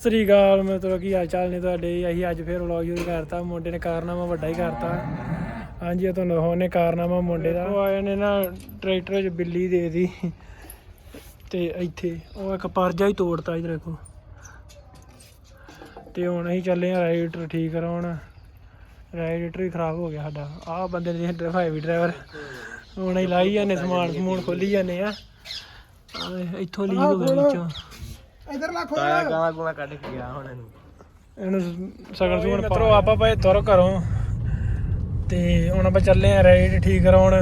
ਸ੍ਰੀ ਅਕਾਲ ਮਤਲਬ ਕੀ ਹਾਲ ਚਾਲ ਨੇ ਤੁਹਾਡੇ? ਅਸੀਂ ਅੱਜ ਫੇਰ ਵਲੌਗ ਸ਼ੁਰੂ ਕਰਤਾ। ਮੁੰਡੇ ਨੇ ਕਾਰਨਾਮਾ ਵੱਡਾ ਹੀ ਕਰਤਾ। ਹਾਂਜੀ ਇਹ ਤੁਹਾਨੂੰ ਦਿਖਾਉਂਦੇ ਕਾਰਨਾਮਾ ਮੁੰਡੇ ਦਾ। ਉਹ ਆਏ ਨੇ ਨਾ ਟਰੈਕਟਰ 'ਚ ਬਿੱਲੀ ਦੇ ਦੀ। ਤੇ ਇੱਥੇ ਉਹ ਇੱਕ ਪਰਜਾ ਹੀ ਤੋੜਤਾ ਇਧਰ ਦੇਖੋ। ਤੇ ਹੁਣ ਅਸੀਂ ਚੱਲੇ ਆ ਰਾਈਡਰ ਠੀਕ ਕਰਾਉਣ। ਰਾਈਡਰ ਹੀ ਖਰਾਬ ਹੋ ਗਿਆ ਸਾਡਾ। ਆਹ ਬੰਦੇ ਨੇ ਡਰਾਈਵਰ ਵੀ ਡਰਾਈਵਰ ਹੁਣ ਅਸੀਂ ਲਾਈ ਜਾਂਦੇ ਸਮਾਨ ਸਮੂਨ ਖੋਲੀ ਜਾਂਦੇ ਆ ਇੱਥੋਂ ਲੀਕ ਹੋ ਗਿਆ ਵਿੱਚੋਂ। ਇਧਰ ਲਾ ਤਾਇਆ ਗਾਣਾ ਗੁਣਾ ਕੱਢ ਕੇ ਗਿਆ ਹੁਣ ਇਹਨੂੰ। ਇਹਨੂੰ ਸਗਲ ਸੂਣ ਮਿੱਤਰੋ ਆਪਾਂ ਭਾਈ ਤੁਰ ਘਰੋਂ। ਤੇ ਹੁਣ ਆਪਾਂ ਚੱਲੇ ਆ ਰਾਈਡ ਠੀਕ ਕਰਾਉਣ।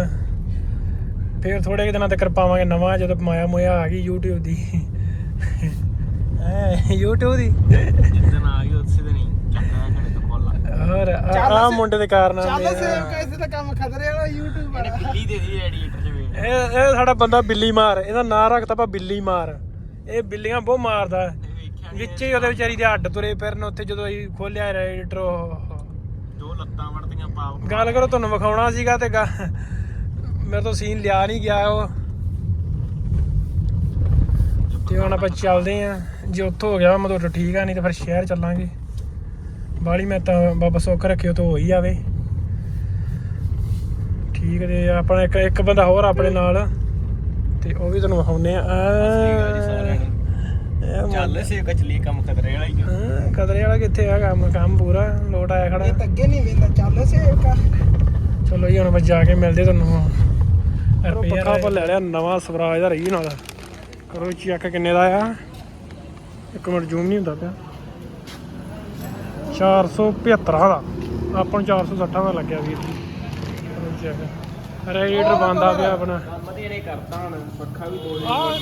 ਫਿਰ ਥੋੜੇ ਕੁ ਦਿਨਾਂ ਤੱਕ ਪਾਵਾਂਗੇ ਨਵਾਂ ਜਦੋਂ ਮਾਇਆ ਮੋਇਆ ਆ ਗਈ YouTube ਦੀ। ਐ YouTube ਦੀ? ਜਿੱਦਣ ਆ ਗਈ ਉਸੇ ਦਿਨ ਹੀ ਚੱਕਾ ਕਣੇ ਤੋਂ ਕੋਲਾ ਹੋਰ ਆ ਆ ਮੁੰਡੇ ਦੇ ਕਾਰਨ ਚੱਲ ਸੇਵ ਕੈਸੇ ਦਾ ਕੰਮ ਖਤਰੇ ਵਾਲਾ YouTube ਵਾਲਾ। ਬਿੱਲੀ ਦੇ ਦੀ ਐਡੀਟਰ ਚ ਇਹ ਇਹ ਸਾਡਾ ਬੰਦਾ ਬਿੱਲੀ ਮਾਰ। ਇਹਦਾ ਨਾਂ ਰੱਖਤਾ ਆਪਾਂ ਬਿੱਲੀ ਮਾਰ। ਇਹ ਬਿੱਲੀਆਂ ਬਹੁਤ ਮਾਰਦਾ। ਵਿੱਚ ਹੀ ਉਹਦੇ ਵਿਚਾਰੀ ਦੇ ਹੱਡ ਤੁਰੇ ਫਿਰਨ ਉੱਥੇ ਜਦੋਂ ਅਸੀਂ ਖੋਲਿਆ ਰਾਈਡਰ ਦੋ ਲੱਤਾਂ ਵੜਦੀਆਂ ਪਾਪ ਗੱਲ ਕਰੋ ਤੁਹਾਨੂੰ ਵਿਖਾਉਣਾ ਸੀਗਾ ਤੇ ਮੇਰੇ ਤੋਂ ਸੀਨ ਲਿਆ ਨਹੀਂ ਗਿਆ ਉਹ। ਤੇ ਹੁਣ ਆਪਾਂ ਚੱਲਦੇ ਆਂ। ਜੇ ਉੱਥੋਂ ਹੋ ਗਿਆ ਮਤਲਬ ਠੀਕ ਆ ਨਹੀਂ ਤਾਂ ਫਿਰ ਸ਼ਹਿਰ ਚੱਲਾਂਗੇ। ਬਾਲੀ ਮੈਂ ਤਾਂ ਬਾਬਾ ਸੁੱਖ ਰੱਖਿਓ ਤੋਂ ਹੋ ਹੀ ਆਵੇ ਠੀਕ ਤੇ ਆਪਣਾ ਇੱਕ ਇੱਕ ਬੰਦਾ ਹੋਰ ਆਪਣੇ ਨਾਲ। ਤੇ ਉਹ ਵੀ ਤੁਹਾਨੂੰ ਵਿਖਾਉਨੇ ਆ। ਚੱਲ ਸੇ ਕਚਲੀ ਕੰਮ ਖਤਰੇ ਵਾਲਾ ਹੀ ਆ। ਹਾਂ, ਕਦਰੇ ਵਾਲਾ ਕਿੱਥੇ ਆ ਕੰਮ ਕੰਮ ਪੂਰਾ ਲੋਟ ਆਇਆ ਖੜਾ। ਇਹ ਤਾਂ ਅੱਗੇ ਨਹੀਂ ਵੇਂਦਾ ਚੱਲ ਸੇਵ ਕਰ ਚਲੋ ਜੀ ਹੁਣ ਆਪਾਂ ਜਾ ਕੇ ਮਿਲਦੇ ਤੁਹਾਨੂੰ। ਰੁਪਈਆ ਪੱਖਾ ਆਪਾਂ ਲੈ ਲਿਆ ਨਵਾਂ ਸਵਰਾਜ ਦਾ ਰਹੀ ਨਾਲ। ਕਰੋ ਚੈੱਕ ਕਿੰਨੇ ਦਾ ਆ? ਇੱਕ ਮਿੰਟ ਜ਼ੂਮ ਨਹੀਂ ਹੁੰਦਾ ਪਿਆ। 475 ਦਾ। ਆਪਾਂ ਨੂੰ 460 ਦਾ ਲੱਗਿਆ ਵੀਰ ਜੀ। ਕਰੋ ਚੈੱਕ। ਰੇਡੀਏਟਰ ਬੰਦਾ ਪਿਆ ਆਪਣਾ। ਕੰਮ ਤੇ ਇਹਨੇ ਕਰਤਾ ਹੁਣ ਪੱਖਾ ਵੀ ਦੋ ਆਹ।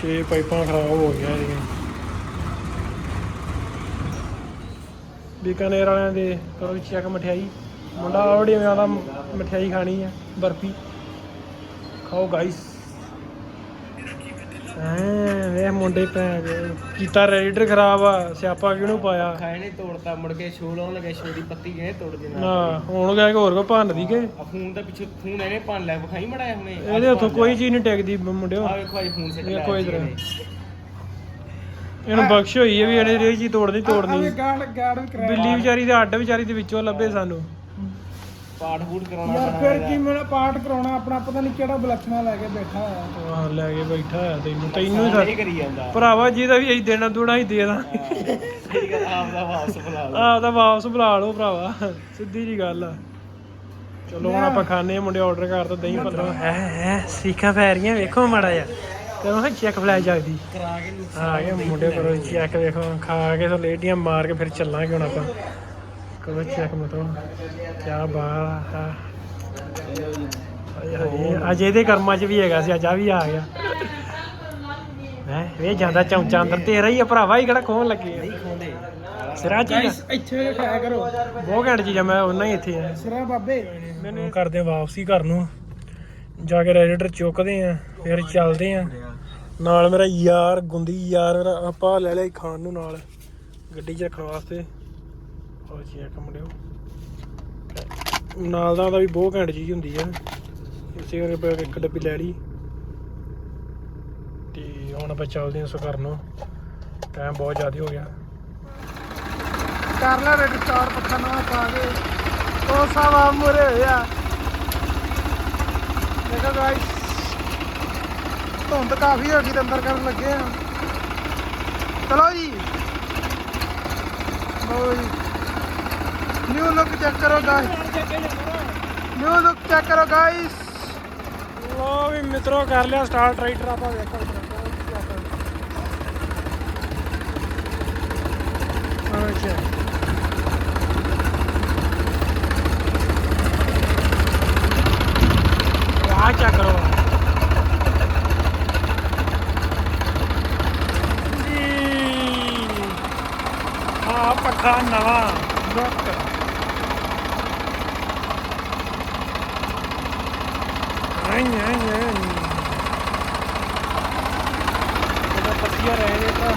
ਛੇ ਪਾਈਪਾਂ ਖਰਾਬ ਹੋ ਗਈਆਂ ਇਹਦੀਆਂ ਬੀਕਾਨੇਰ ਵਾਲਿਆਂ ਦੇ ਕਰੋ ਚੈੱਕ ਮਠਿਆਈ। ਮੁੰਡਾ ਆਲਰੇਡੀ ਆਉਂਦਾ ਮਠਿਆਈ ਖਾਣੀ ਆ, ਬਰਫੀ। ਖਾਓ ਗਾਈਸ ਹਾਂ ਵੇ ਮੁੰਡੇ ਪੈ ਗਏ ਕੀਤਾ ਰੈਡੀਟਰ ਖਰਾਬ ਆ ਸਿਆਪਾ ਕਿਹਨੂੰ ਪਾਇਆ। ਖਾਏ ਨੇ ਤੋੜਤਾ ਮੁੜ ਕੇ ਸ਼ੋ ਲਾਉਣ ਲੱਗੇ ਸ਼ੋ ਦੀ ਪੱਤੀ ਜਿਹਨੇ ਤੋੜ ਦੇਣਾ ਨਾ ਹੁਣ ਗਿਆ ਕਿ ਹੋਰ ਕੋ ਭੰਨ ਦੀ ਕੇ ਫੋਨ ਦਾ ਪਿੱਛੇ ਫੋਨ ਇਹਨੇ ਭੰਨ ਲਿਆ ਵਿਖਾਈ ਮੜਾਇਆ ਹੁਣੇ। ਇਹਦੇ ਹੱਥੋਂ ਕੋਈ ਚੀਜ਼ ਨਹੀਂ ਟਿਕਦੀ ਮੁੰਡਿਓ। ਆ ਵੇਖੋ ਅੱਜ ਫੋਨ ਸਿੱਟ ਲਿਆ ਵੇਖੋ ਇੱਧਰ। ਇਹਨੇ। ਬਖਸ਼ ਹੋਈ ਹੈ ਵੀ ਇਹਨੇ ਇਹ ਚੀਜ਼ ਤੋੜਨੀ ਤੋੜਨੀ। ਗਾੜ ਗਾੜ ਵੀ ਕਰਾਇਆ। ਬਿੱਲੀ ਵਿਚਾਰੀ ਦੇ ਅੱਡ ਵਿਚਾਰੀ ਦੇ ਵਿੱਚੋਂ ਲੱਭੇ ਸਾਨੂੰ। ਪਾਠ ਫੂਟ ਕਰਾਉਣਾ ਯਾਰ ਪੈਣਾ ਫਿਰ। ਕੀ ਮੇਰਾ ਪਾਠ ਕਰਾਉਣਾ ਆਪਣਾ ਪਤਾ ਨਹੀਂ ਕਿਹੜਾ ਬਲਖਣਾ ਲੈ ਕੇ ਬੈਠਾ ਹੋਇਆ। ਆਹ ਲੈ ਕੇ ਬੈਠਾ ਆ ਤੈਨੂੰ ਤੈਨੂੰ ਹੀ ਸਾ- ਕਰੀ ਜਾਂਦਾ। ਭਰਾਵਾ ਜਿਹਦਾ ਵੀ ਅਸੀਂ ਦੇਣਾ ਦੂਣਾ ਹੀ ਦੇ ਦਾਂ ਸਹੀ ਗੱਲ ਆਪ ਦਾ ਵਾਪਸ ਬੁਲਾ ਲਓ। ਆਹ ਤਾਂ ਵਾਪਸ ਬੁਲਾ ਲਓ ਭਰਾਵਾ ਸਿੱਧੀ ਜੀ ਗੱਲ ਆ। ਚਲੋ ਹੁਣ ਆਪਾਂ ਖਾਣੇ ਆ ਮੁੰਡੇ ਆਰਡਰ ਕਰ ਦੋ ਦਹੀਂ ਭੱਲੋ। ਹੈ ਹੈ ਸੀਖਾਂ ਪੈ ਰਹੀਆਂ ਵੇਖੋ ਮਾੜਾ ਜਿਹਾ। ਕਰੋ ਹਾਂ ਚੈੱਕ ਫਲੈਸ਼ ਜਗਦੀ ਕਰਾ ਕੇ ਨੂੰ ਆ ਗਏ ਮੁੰਡੇ ਕਰੋ ਚੈੱਕ ਵੇਖੋ ਖਾ ਕੇ ਸੋ ਲੇਡੀਆਂ ਮਾਰ ਕੇ ਫਿਰ ਚੱਲਾਂਗੇ ਹੁਣ ਆਪਾਂ। ਕਰੋ ਚੈੱਕ ਮਤੋ ਕੀ ਬਾਤ ਆ। ਅਜੇ ਇਹਦੇ ਕਰਮਾਂ 'ਚ ਵੀ ਹੈਗਾ ਸੀ ਅੱਜ ਆ ਵੀ ਆ ਗਿਆ। ਹੈ ਵੇ ਜਾਂਦਾ ਚਮਚਾ ਅੰਦਰ ਤੇਰਾ ਹੀ ਆ ਭਰਾਵਾ ਹੀ ਕਿਹੜਾ ਖੋਣ ਲੱਗੇ ਨਹੀਂ ਖੋਂਦੇ। ਸਿਰਾ ਜੀ ਇੱਥੇ ਖਾਇਆ ਕਰੋ। ਬਹੁਤ ਘੈਂਟ ਚੀਜ਼ ਮੈਂ ਉਹਨਾਂ ਹੀ ਇੱਥੇ ਆ। ਸਿਰਾ ਬਾਬੇ। ਮੈਨੂੰ ਕਰਦੇ ਵਾਪਸੀ ਘਰ ਨੂੰ। ਜਾ ਕੇ ਰੈਡੀਟਰ ਚੁੱਕਦੇ ਆ ਫਿਰ ਚੱਲਦੇ ਆ। ਨਾਲ ਮੇਰਾ ਯਾਰ ਗੁੰਦੀ ਯਾਰ ਮੇਰਾ ਆਪਾਂ ਲੈ ਲਿਆ ਖਾਣ ਨੂੰ ਨਾਲ ਗੱਡੀ 'ਚ ਰੱਖਣ ਵਾਸਤੇ। ਉਹ ਜੀ ਮੁੰਡਿਓ। ਨਾਲ ਦਾ ਉਹਦਾ ਵੀ ਬਹੁਤ ਘੈਂਟ ਚੀਜ਼ ਹੁੰਦੀ ਆ। ਇਸੇ ਕਰਕੇ ਇੱਕ ਡੱਬੀ ਲੈ ਲਈ। ਤੇ ਹੁਣ ਆਪਾਂ ਚੱਲਦੇ ਆ ਸੋ ਘਰ ਟਾਈਮ ਬਹੁਤ ਜ਼ਿਆਦਾ ਹੋ ਗਿਆ। ਕਰ ਲੈ ਰੈਡੀ ਚਾਰ ਪੱਖਾ ਨਵਾਂ ਪਾ ਕੇ। ਉਹ ਸਾਵਾ ਮੁਰੇ ਹੋਇਆ ਦੇਖੋ ਗਾਇਸ ਧੁੰਦ ਕਾਫੀ ਹੋ ਗਈ ਤੇ ਅੰਦਰ ਕਰਨ ਲੱਗੇ ਆ। ਚਲੋ ਜੀ। ਲਓ ਜੀ। ਨਿਊ ਲੁੱਕ ਚੈੱਕ ਕਰੋ ਗਾਇਸ ਨਿਊ ਲੁੱਕ ਚੈੱਕ ਕਰੋ ਗਾਇਸ ਲੋ ਵੀ ਮਿੱਤਰੋ ਕਰ ਲਿਆ ਸਟਾਰਟ ਟਰੈਕਟਰ ਆਪਾਂ ਵੇਖੋ ਅੱਛਾ ਆ ਚੈੱਕ ਕਰੋ ਜੀ ਆ ਪੱਖਾ ਪੱਤੀਆਂ ਰਹੇ ਨੇ ਤਾਂ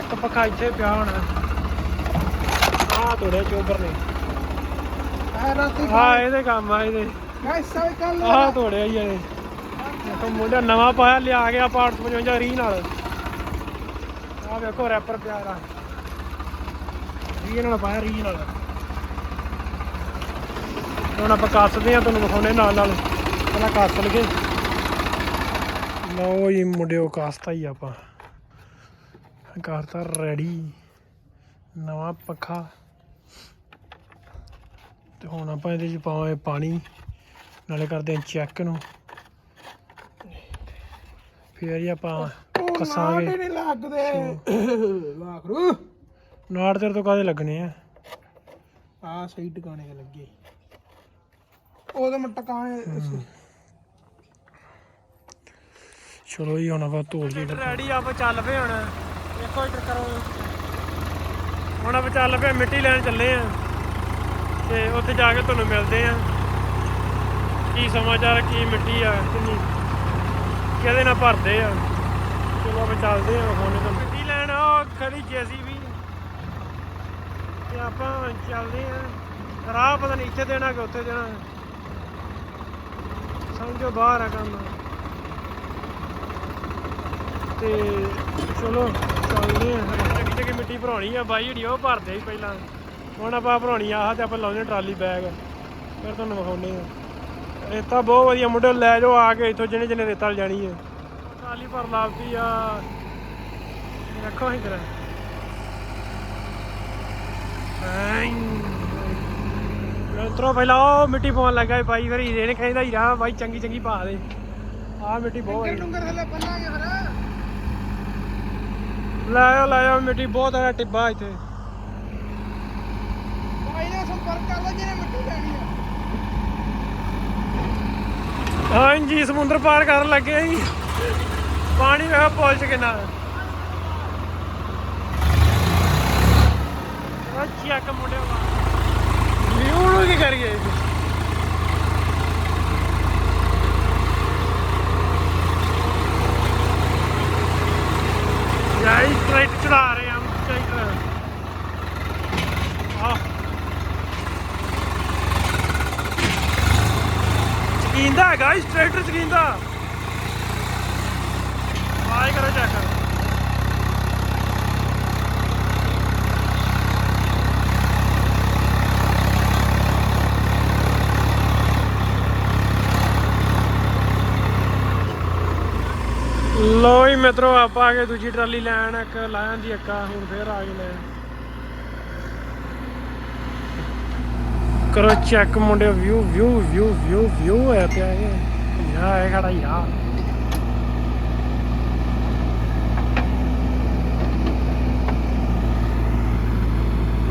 ਇੱਕ ਪੱਖਾ ਇੱਥੇ ਪਿਆ ਹੋਣਾ। ਆ ਤੋੜੇ ਚੋਬਰ ਨੇ। ਆ ਰਾਤੀ ਆ ਇਹਦੇ ਕੰਮ ਆ ਇਹਦੇ। ਗਾਇਸ ਸਾਈਕਲ ਆ ਤੋੜਿਆ ਹੀ ਇਹਨੇ ਦੇਖੋ ਮੁੰਡਾ ਨਵਾਂ ਪਾਇਆ ਲਿਆ ਗਿਆ ਪਾਰਟ 55 ਰੀ ਨਾਲ। ਆ ਵੇਖੋ ਰੈਪਰ ਪਿਆਰਾ। ਰੀ ਨਾਲ ਪਾਇਆ ਰੀ ਨਾਲ। ਹੁਣ ਆਪਾਂ ਕੱਸਦੇ ਆ ਤੁਹਾਨੂੰ ਵਿਖਾਉਣੇ ਨਾਲ ਨਾਲ। ਪਹਿਲਾਂ ਕੱਸ ਲਗੇ ਲਓ ਜੀ ਮੁੰਡਿਓ ਕਾਸਤਾ ਹੀ ਆਪਾਂ। ਕਰਤਾ ਰੈਡੀ ਨਵਾਂ ਪੱਖਾ। ਤੇ ਹੁਣ ਆਪਾਂ ਇਹਦੇ ਚ ਪਾਵਾਂਗੇ ਪਾਣੀ। ਨਾਲੇ ਕਰਦੇ ਹਾਂ ਚੈੱਕ ਨੂੰ। ਫੇਰ ਹੀ ਆਪਾਂ ਕੱਸਾਂਗੇ। ਨਹੀਂ ਲੱਗਦੇ। ਨਾੜ ਤੇਰੇ ਤੋਂ ਕਾਹਦੇ ਲੱਗਣੇ ਆ? ਆ ਸਹੀ ਟਿਕਾਣੇ ਤੇ ਲੱਗੇ। ਉਹਦੇ ਮੈਂ ਟਿਕਾਣੇ ਚਲੋ ਜੀ ਹੁਣ ਆਪਾਂ ਧੋਲ ਜੀ ਰੈਡੀ ਆਪਾਂ ਚੱਲ ਪਏ ਹੁਣ। ਦੇਖੋ ਇੱਧਰ ਕਰੋ। ਹੁਣ ਆਪਾਂ ਚੱਲ ਪਏ ਮਿੱਟੀ ਲੈਣ ਚੱਲੇ ਆ। ਤੇ ਉੱਥੇ ਜਾ ਕੇ ਤੁਹਾਨੂੰ ਮਿਲਦੇ ਆ। ਕੀ ਸਮਾਚਾਰ ਕੀ ਮਿੱਟੀ ਆ ਕਿੰਨੀ ਕਿਹਦੇ ਨਾਲ ਭਰਦੇ ਆ। ਚਲੋ ਆਪਾਂ ਚੱਲਦੇ ਆ ਹੁਣ ਤਾਂ ਮਿੱਟੀ ਲੈਣ ਉਹ ਖੜੀ ਜੇਸੀਬੀ। ਤੇ ਆਪਾਂ ਚੱਲਦੇ ਆ। ਰਾਹ ਪਤਾ ਨਹੀਂ ਇੱਥੇ ਦੇਣਾ ਕਿ ਉੱਥੇ ਦੇਣਾ। ਸਮਝੋ ਬਾਹਰ ਆ ਕੰਮ। ਤੇ ਚਲੋ, ਚੱਲਦੇ ਆ ਜਗੀ ਜਗੀ ਮਿੱਟੀ ਭਰਾਉਣੀ ਆ, ਬਾਈ ਜਿਹੜੀ ਉਹ ਭਰਦੇ ਸੀ ਪਹਿਲਾਂ। ਹੁਣ ਆਪਾਂ ਭਰਾਉਣੀ ਆਹ ਤੇ ਆਪਾਂ ਲਾਉਣੇ ਟਰਾਲੀ ਬੈਗ। ਫਿਰ ਤੁਹਾਨੂੰ ਵਿਖਾਉਣੇ ਆ। ਰੇਤਾ ਬਹੁਤ ਵਧੀਆ, ਮੁੰਡੇ ਲੈ ਜਾਓ ਆ ਕੇ, ਇੱਥੋਂ ਜਿਹਨੇ ਜਿਹਨੇ ਰੇਤਾ ਲੈ ਹੈ ਟਰਾਲੀ ਭਰ ਲਾਤੀ ਆ। ਰੱਖੋ ਹੀ ਕਰਾ ਉਤਰੋ ਪਹਿਲਾਂ ਉਹ ਮਿੱਟੀ ਪਾਉਣ ਲੱਗਾ ਬਾਈ ਫਿਰ ਹੀਰੇ ਨੇ ਕਹਿੰਦਾ ਹੀਰਾ ਬਾਈ ਚੰਗੀ ਚੰਗੀ ਪਾ ਦੇ। ਆਹ ਮਿੱਟੀ ਬਹੁਤ ਡੁੰਗਰ ਥੱਲੇ ਬੰਨਾਂਗੇ ਫਿਰ। ਲਾਇਓ ਲਾਇਓ ਮਿੱਟੀ ਬਹੁਤ ਹੈ ਟਿੱਬਾ ਇੱਥੇ। ਭਾਈ ਨਾਲ ਸੰਪਰਕ ਕਰ ਲਓ ਜਿਹਨੇ ਮਿੱਟੀ ਲੈਣੀ ਆ। ਹਾਂਜੀ ਸਮੁੰਦਰ ਪਾਰ ਕਰਨ ਲੱਗੇ ਜੀ ਪਾਣੀ ਵੇਖੋ ਪੁੱਲ ਚ ਕਿੰਨਾ ਅੱਛਾ ਕਿ ਮੁੰਡੇ ਵਿਊ ਨੂੰ ਕੀ ਕਰੀਏ। ਜਾਈ ਸਟ੍ਰੇਟ ਚੜਾ ਰਹੇ ਆ ਟਰੈਕਟਰ ਆਹ। ਸਕੀਨ ਹੈਗਾ ਇਸ ਟਰੈਕਟਰ ਸਕੀਨ ਦਾ। ਕਰੋ ਚੈੱਕ ਲੋ ਹੀ ਮਿੱਤਰੋ, ਆਪਾਂ ਆ ਗਏ ਦੂਜੀ ਟਰਾਲੀ ਲੈਣ, ਇੱਕ ਲਾਇਨ ਦੀ, ਇੱਕਾ ਹੁਣ ਫੇਰ ਆ ਗਏ ਲੈਣ ਕਰੋ ਚੈੱਕ ਮੁੰਡੇ view view view view view ਹੈ ਪਿਆ ਇਹ ਯਾ ਇਹ ਖੜਾ ਯਾ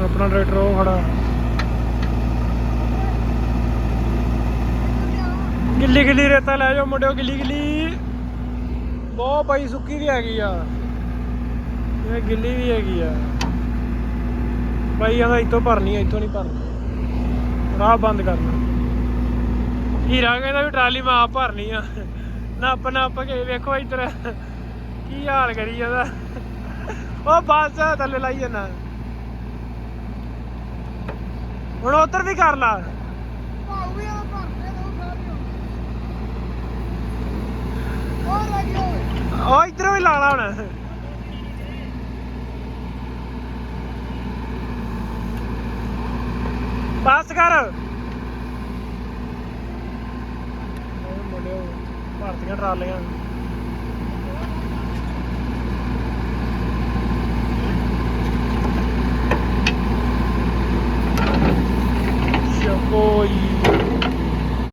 ਆਪਣਾ ਟਰੈਕਟਰ ਉਹ ਖੜਾ। ਗਿੱਲੀ ਗਿੱਲੀ ਰੇਤਾ ਲੈ ਜਾਓ ਮੁੰਡਿਓ ਗਿੱਲੀ ਗਿੱਲੀ ਬਹੁਤ ਪਈ ਸੁੱਕੀ ਵੀ ਹੈਗੀ ਆ। ਇਹ ਗਿੱਲੀ ਵੀ ਹੈਗੀ ਆ। ਬਾਈ ਕਹਿੰਦਾ ਇੱਥੋਂ ਭਰਨੀ ਆ, ਇੱਥੋਂ ਨਹੀਂ ਭਰਨੀ। ਰਾਹ ਬੰਦ ਕਰਨਾ। ਹੀਰਾ ਕਹਿੰਦਾ ਵੀ ਟਰਾਲੀ ਮੈਂ ਆਪ ਭਰਨੀ ਆ। ਨੱਪ ਨੱਪ ਕੇ ਵੇਖੋ ਇੱਧਰ ਕੀ ਹਾਲ ਕਰੀ ਜਾਂਦਾ। ਉਹ ਬੱਸ ਥੱਲੇ ਲਾਈ ਜਾਂਦਾ। ਹੁਣ ਉਧਰ ਵੀ ਕਰ ਲਾ। ਭਾਉ ਵੀ ਆ ਭਰਦੇ ਦੋ ਸਾਰੀਆਂ। ਉਹ ਲੱਗੀ ਓਏ ਉਹ ਇੱਧਰੋਂ ਵੀ ਲਾ ਲਾ ਹੁਣ ਬਸ ਕਰ ਉਹ ਮੁੰਡਿਓ ਭਾਰਤੀਆਂ ਟਰਾਲੀਆਂ ਸ਼ਕੋਈ